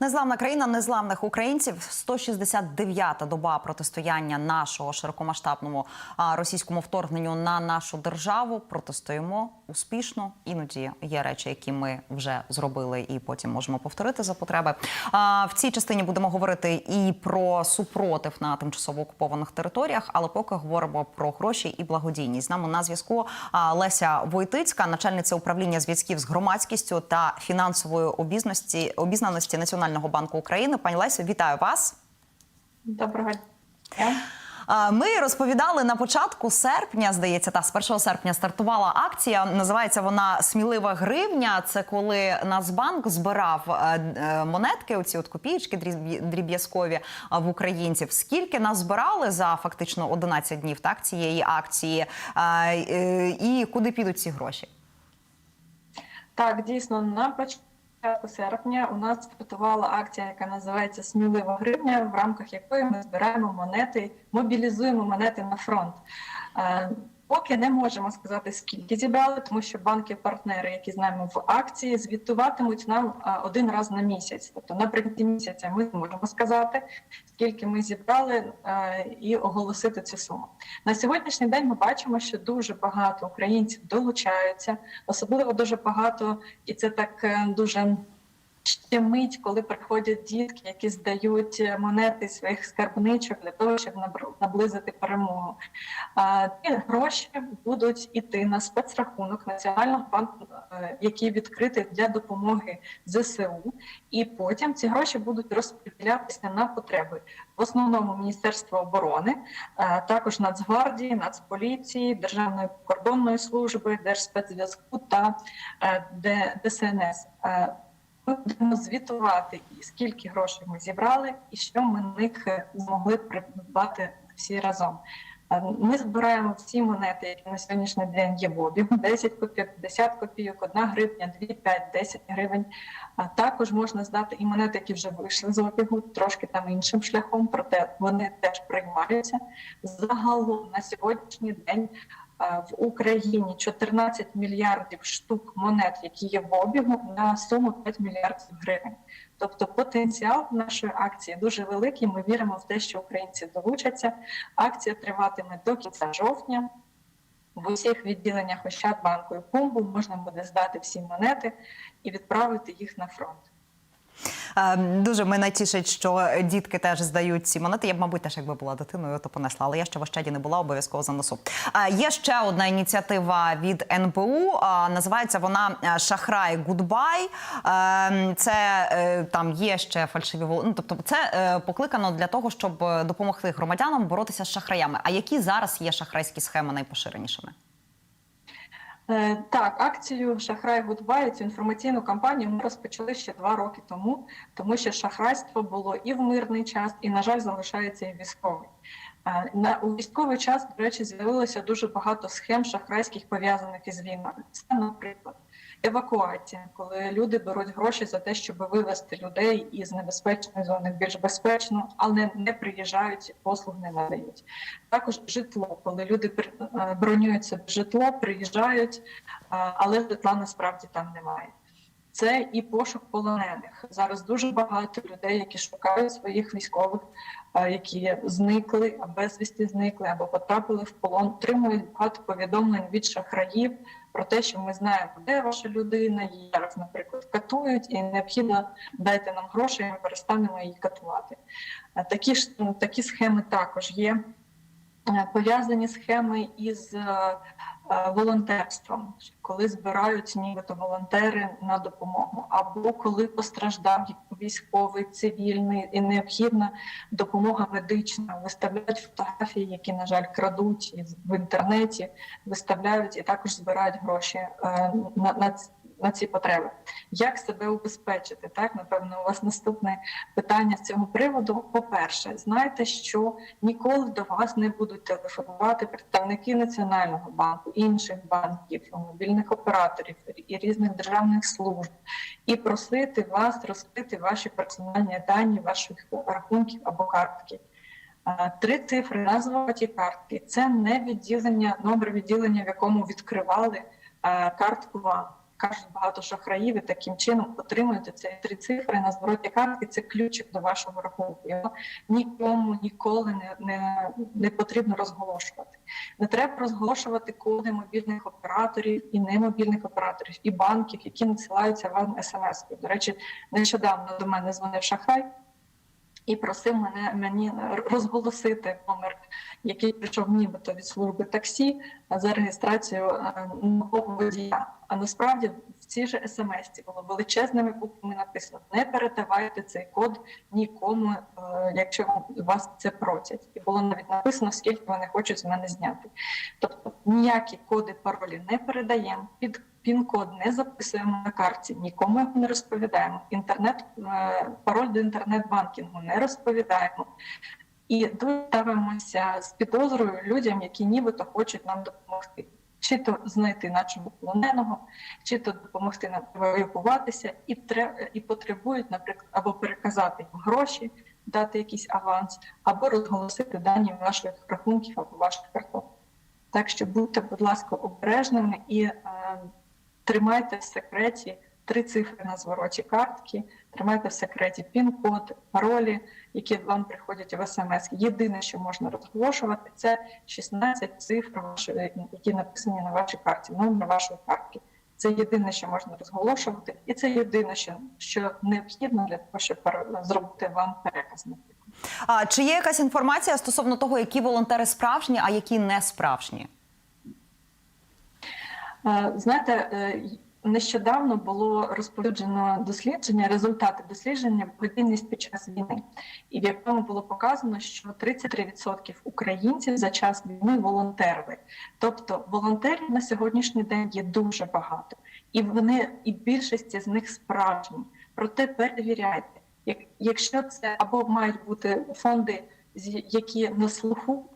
Незламна країна незламних українців. 169-та доба протистояння нашого широкомасштабному російському вторгненню на нашу державу. Протистоїмо успішно. Іноді є речі, які ми вже зробили, і потім можемо повторити за потреби. В цій частині будемо говорити і про супротив на тимчасово окупованих територіях, але поки говоримо про гроші і благодійність. З нами на зв'язку Леся Войтицька, начальниця управління зв'язків з громадськістю та фінансової обізнаності обізнаності Національного банку України. Пані Лесю, вітаю вас. Доброго дня. Ми розповідали на початку серпня, здається, та з 1 серпня стартувала акція. Називається вона Смілива гривня. Це коли Нацбанк збирав е, е, монетки, оці от копієчки дріб'язкові в українців. Скільки нас збирали за фактично 11 днів так цієї акції, е, і куди підуть ці гроші? Так, дійсно, на початку серпня у нас стартувала акція, яка називається Смілива гривня, в рамках якої ми збираємо монети, мобілізуємо монети на фронт. Е, Поки не можемо сказати, скільки зібрали, тому що банки-партнери, які з нами в акції, звітуватимуть нам е, один раз на місяць. Тобто наприкінці місяця ми зможемо сказати, скільки ми зібрали, е, і оголосити цю суму. На сьогоднішній день ми бачимо, що дуже багато українців долучаються, особливо дуже багато, і це так е, дуже щемить, коли приходять дітки, які здають е, монети своїх скарбничок для того, щоб наблизити перемогу. Ці гроші будуть іти на спецрахунок Національного банку, е, який відкритий для допомоги ЗСУ, і потім ці гроші будуть розподілятися на потреби в основному Міністерства оборони, е, також Нацгвардії, Нацполіції, Державної кордонної служби, Держспецзв'язку та ДСНС. Ми будемо звітувати, скільки грошей ми зібрали, і що ми на них е, змогли придбати всі разом. Е, Ми збираємо всі монети, які на сьогоднішній день є в обігу: 10 копійок, 50 копійок, 1 гривня, 2, 5, 10 гривень. А також можна здати і монети, які вже вийшли з обігу, трошки там іншим шляхом, проте вони теж приймаються. Загалом на сьогоднішній день в Україні 14 мільярдів штук монет, які є в обігу, на суму 5 мільярдів гривень. Тобто потенціал нашої акції дуже великий. Ми віримо в те, що українці долучаться. Акція триватиме до кінця жовтня. В усіх відділеннях Ощадбанку і Пумбу можна буде здати всі монети і відправити їх на фронт. Е, Дуже мене тішить, що дітки теж здають ці монети. Я б, мабуть, теж якби була дитиною, то понесла. Але я ще в Ощаді не була, обов'язково занесу. Е, Є ще одна ініціатива від НБУ. а, Називається вона е, Шахрай Гудбай. Е, Це е, там є ще фальшиві ну, Тобто, це покликано для того, щоб допомогти громадянам боротися з шахраями. А які зараз є шахрайські схеми найпоширенішими? Е, Так, акцію Шахрай Гудбай, цю інформаційну кампанію ми розпочали ще два роки тому, тому що шахрайство було і в мирний час, і, на жаль, залишається і військовий. Е, На у військовий час, до речі, з'явилося дуже багато схем шахрайських пов'язаних із війною. Це, наприклад, евакуація, коли люди беруть гроші за те, щоб вивезти людей із небезпечної зони в більш безпечну, але не приїжджають, послуг не надають. Також житло, коли люди е, бронюють собі житло, приїжджають, але житла насправді там немає. Це і пошук полонених. Зараз дуже багато людей, які шукають своїх військових, які зникли, безвісті зникли або потрапили в полон. Отримують багато повідомлень від шахраїв про те, що ми знаємо, де ваша людина, її зараз, наприклад, катують, і необхідно дайте нам гроші, і ми перестанемо її катувати. Такі ж такі схеми також є. Е, Пов'язані схеми із е, е, волонтерством, коли збирають нібито волонтери на допомогу, або коли постраждав військовий, цивільний і необхідна допомога медична, виставляють фотографії, які, на жаль, крадуть в інтернеті, виставляють і також збирають гроші на, на, на ці потреби. Як себе убезпечити? Так, напевно, у вас наступне питання з цього приводу. По-перше, знайте, що ніколи до вас не будуть телефонувати представники Національного банку, інших банків, мобільних операторів і різних державних служб, і просити вас розкрити ваші персональні дані, ваших рахунків або картки. Три цифри ті картки. Це не відділення, номер відділення, в якому відкривали картку вам. Кажуть багато шахраїв і таким чином отримуєте ці три цифри на звороті картки. Це ключик до вашого рахунку. Його нікому ніколи не, не, не потрібно розголошувати. Не треба розголошувати коди мобільних операторів і немобільних операторів, і банків, які надсилаються вам смс. До речі, нещодавно до мене дзвонив шахрай і просив мене мені розголосити номер, який прийшов нібито від служби таксі за реєстрацію е, нового водія. А насправді в цій же смс було величезними буквами написано: не передавайте цей код нікому, е, якщо вас це просять. І було навіть написано, скільки вони хочуть з мене зняти. Тобто ніякі коди, паролі не передаємо. Під пін-код не записуємо на карті, нікому не розповідаємо. Інтернет, е, пароль до інтернет-банкінгу не розповідаємо. І дуже ставимося з підозрою людям, які нібито хочуть нам допомогти. Чи то знайти нашого полоненого, чи то допомогти нам евакуюватися, і і потребують, наприклад, або переказати гроші, дати якийсь аванс, або розголосити дані ваших рахунків або ваших карток. Так що будьте, будь ласка, обережними і е, тримайте в секреті три цифри на звороті картки, тримайте в секреті пін-код, паролі, які вам приходять в смс. Єдине, що можна розголошувати, це 16 цифр, які написані на вашій карті, номер вашої картки. Це єдине, що можна розголошувати, і це єдине, що, що необхідно для того, щоб зробити вам переказ. А чи є якась інформація стосовно того, які волонтери справжні, а які не справжні? Е, Знаєте, е, нещодавно було розповіджено дослідження, результати дослідження благодійність під час війни, і в якому було показано, що 33% українців за час війни волонтерили. Тобто волонтерів на сьогоднішній день є дуже багато, і вони і більшість з них справжні. Проте перевіряйте, якщо це або мають бути фонди, які на слуху.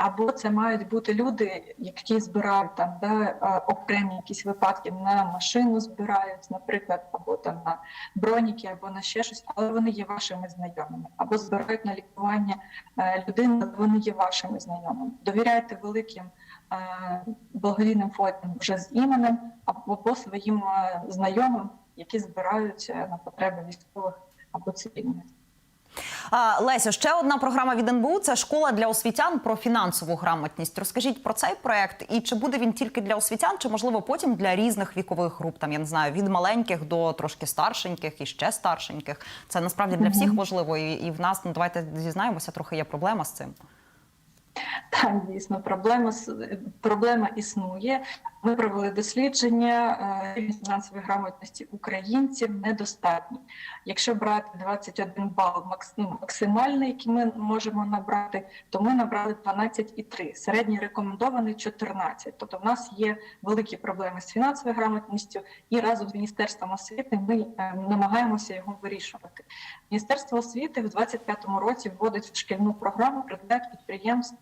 Або це мають бути люди, які збирають там да, е, окремі якісь випадки на машину збирають, наприклад, або там на броніки, або на ще щось, але вони є вашими знайомими, або збирають на лікування е, людини, але вони є вашими знайомими. Довіряйте великим е, благодійним фондам вже з іменем, або своїм знайомим, які збирають на потреби військових або цивільних. А, Лесю, ще одна програма від НБУ це школа для освітян про фінансову грамотність. Розкажіть про цей проект і чи буде він тільки для освітян, чи можливо потім для різних вікових груп? Там я не знаю, від маленьких до трошки старшеньких і ще старшеньких. Це насправді для всіх важливо. І, і в нас ну давайте зізнаємося, трохи є проблема з цим. Так, дійсно, проблема проблема існує. Ми провели дослідження е, рівень фінансової грамотності українців недостатній. Якщо брати 21 бал ну, максимальний, який ми можемо набрати, то ми набрали 12,3. Середній рекомендований 14. Тобто в нас є великі проблеми з фінансовою грамотністю, і разом з міністерством освіти ми е, намагаємося його вирішувати. Міністерство освіти в 2025 році вводить в шкільну програму предмет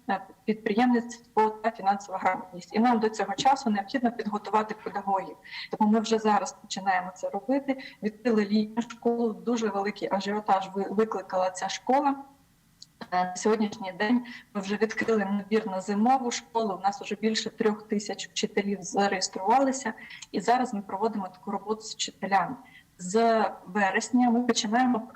е, підприємництво та фінансова грамотність. І нам до цього часу необхідно підготувати педагогів. Тому ми вже зараз починаємо це робити. Відкрили літню школу. Дуже великий ажіотаж викликала ця школа. Е, На сьогоднішній день ми вже відкрили набір на зимову школу. У нас вже більше трьох тисяч вчителів зареєструвалися, і зараз ми проводимо таку роботу з вчителями. З вересня ми починаємо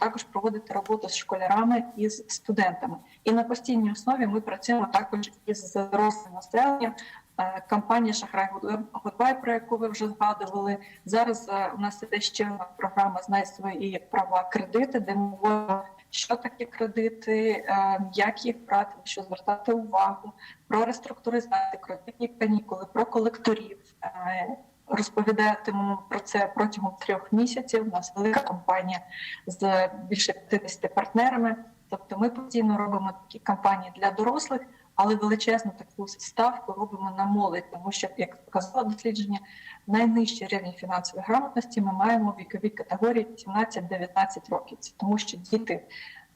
також проводити роботу з школярами і з студентами. І на постійній основі ми працюємо також із дорослим населенням. Е, Кампанія Шахрай Гудбай, про яку ви вже згадували. Зараз е, у нас іде ще одна програма Знай свої права кредити, де ми говоримо, що таке кредити, е, як їх брати, що звертати увагу, про реструктуризацію, кредитні канікули, про колекторів. Розповідатимемо про це протягом трьох місяців. У нас велика компанія з більше 50 партнерами. Тобто, ми постійно робимо такі кампанії для дорослих, але величезну таку ставку робимо на молодь, тому що, як показало дослідження, найнижчий рівень фінансової грамотності ми маємо в віковій категорії 18-19 років. Це тому, що діти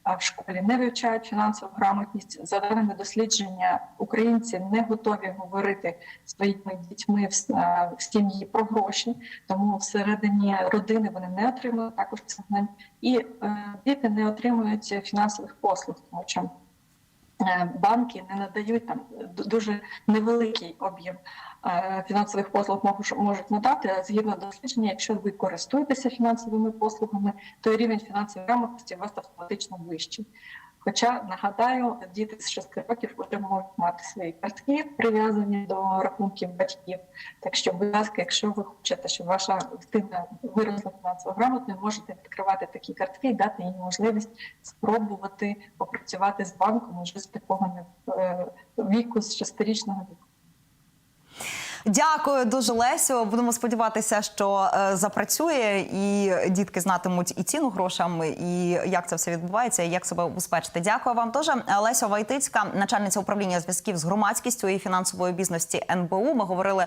в школі не вивчають фінансову грамотність. За даними дослідження, українці не готові говорити своїми дітьми в, сім'ї про гроші, тому всередині родини вони не отримують також цих знань, і е, діти не отримують фінансових послуг, тому що банки не надають там дуже невеликий об'єм е, фінансових послуг можуть надати. А згідно дослідження, якщо ви користуєтеся фінансовими послугами, то рівень фінансової грамотності у вас автоматично вищий. Хоча нагадаю, діти з 6 років можуть мати свої картки прив'язані до рахунків батьків. Так що, будь ласка, якщо ви хочете, щоб ваша дитина виросла фінансово грамотною, можете відкривати такі картки і дати їй можливість спробувати попрацювати з банком вже з такого е, віку, з шестирічного віку. Дякую дуже, Лесю. Будемо сподіватися, що е, запрацює, і дітки знатимуть і ціну грошам, і як це все відбувається, і як себе убезпечити. Дякую вам дуже. Леся Вайтицька, начальниця управління зв'язків з громадськістю і фінансової бізнесті НБУ. Ми говорили